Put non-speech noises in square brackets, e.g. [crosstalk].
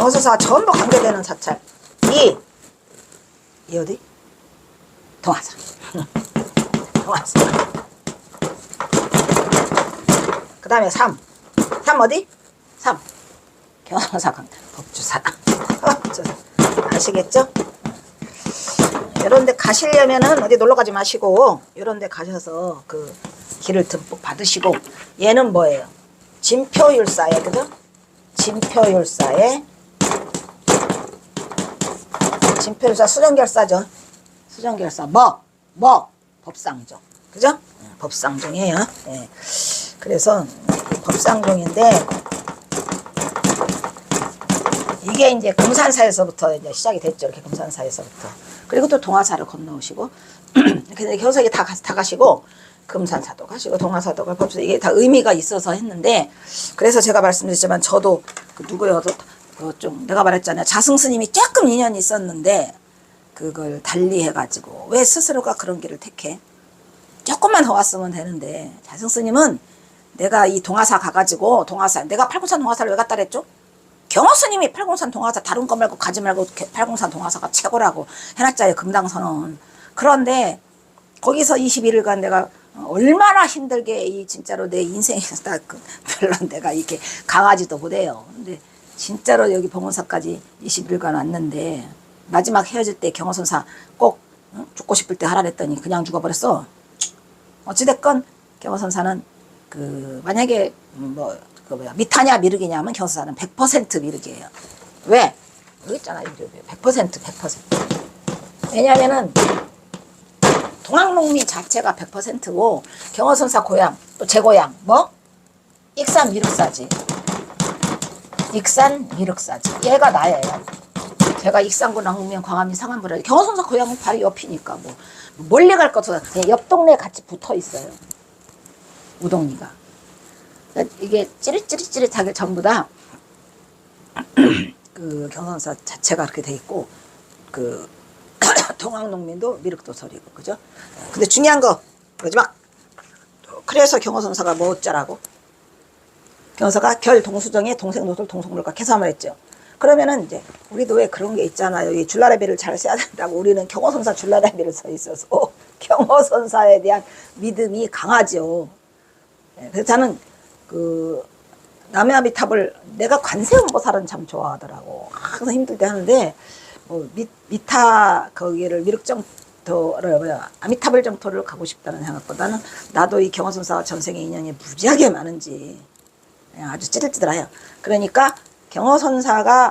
경호선사가 전부 관계되는 사찰. 2. 이 어디? 동화사. [laughs] 동화사. 그 다음에 3. 3 어디? 3. 경호선사 강단. 법주사. 아시겠죠? 이런 데 가시려면은 어디 놀러 가지 마시고 이런 데 가셔서 그 길을 듬뿍 받으시고 얘는 뭐예요? 진표율사에 그죠? 진표율사에 진표율사 수정결사죠. 수정결사 뭐? 뭐? 법상종. 그죠? 예, 법상종이에요. 예. 그래서 이 법상종인데 이게 이제 금산사에서부터 이제 시작이 됐죠. 이렇게 금산사에서부터. 그리고 또 동화사를 건너오시고, [clears throat] 근데 이게 다, 가- 다 가시고, 금산사도 가시고, 동화사도 가고, 이게 다 의미가 있어서 했는데, 그래서 제가 말씀드렸지만, 저도 그 누구여도 그 좀 내가 말했잖아요. 자승 스님이 조금 인연이 있었는데, 그걸 달리 해가지고, 왜 스스로가 그런 길을 택해? 조금만 더 왔으면 되는데, 자승 스님은 내가 이 동화사 가가지고, 동화사, 내가 팔공산 동화사를 왜 갔다 그랬죠? 경호 스님이 팔공산 동화사 다른 거 말고 가지 말고 개- 팔공산 동화사가 최고라고 해놨잖아요 금당선언 그런데 거기서 21일간 내가 얼마나 힘들게 이 진짜로 내 인생에서 다 그, [laughs] 별로 내가 이렇게 강하지도 못해요 근데 진짜로 여기 봉원사까지 21일간 왔는데 마지막 헤어질 때 경호선사 꼭 응? 죽고 싶을 때 하라 그랬더니 그냥 죽어버렸어 어찌됐건 경호선사는 그 만약에 뭐 그 뭐야 미타냐 미륵이냐 하면 경호선사는 100% 미륵이에요. 왜? 미륵 100% 100%. 왜냐하면은 동학농미 자체가 100%고 경호선사 고향 또 제 고향 뭐 익산 미륵사지. 익산 미륵사지. 얘가 나예요. 제가 익산군 랑면 광암리 상암부라 경호선사 고향은 바로 옆이니까 뭐 멀리 갈 것도 옆 동네에 같이 붙어 있어요. 그러니까 이게 찌릿찌릿찌릿하게 전부 다 그 경선사 자체가 그렇게 돼 있고 그 [coughs] 동학농민도 미륵도설이고 그죠? 근데 중요한 거 마지막 그래서 경호선사가 뭐 어쩌라고? 경호사가 결 동수정의 동생 노설 동성물과 개삼을 했죠. 그러면은 이제 우리도 왜 그런 게 있잖아요. 이 줄라라비를 잘 써야 된다고 우리는 경호선사 줄라라비를 써 있어서 [laughs] 경호선사에 대한 믿음이 강하죠. 예, 그래서 저는 그 남해아미탑을 내가 관세음보살은 참 좋아하더라고. 항상 힘들 때 하는데 뭐 미, 미타 거기를 미륵정토를 뭐야 아미타불 정토를 가고 싶다는 생각보다는 나도 이 경호선사와 전생의 인연이 무지하게 많은지 예, 아주 찌들찌들해요. 그러니까 경호선사가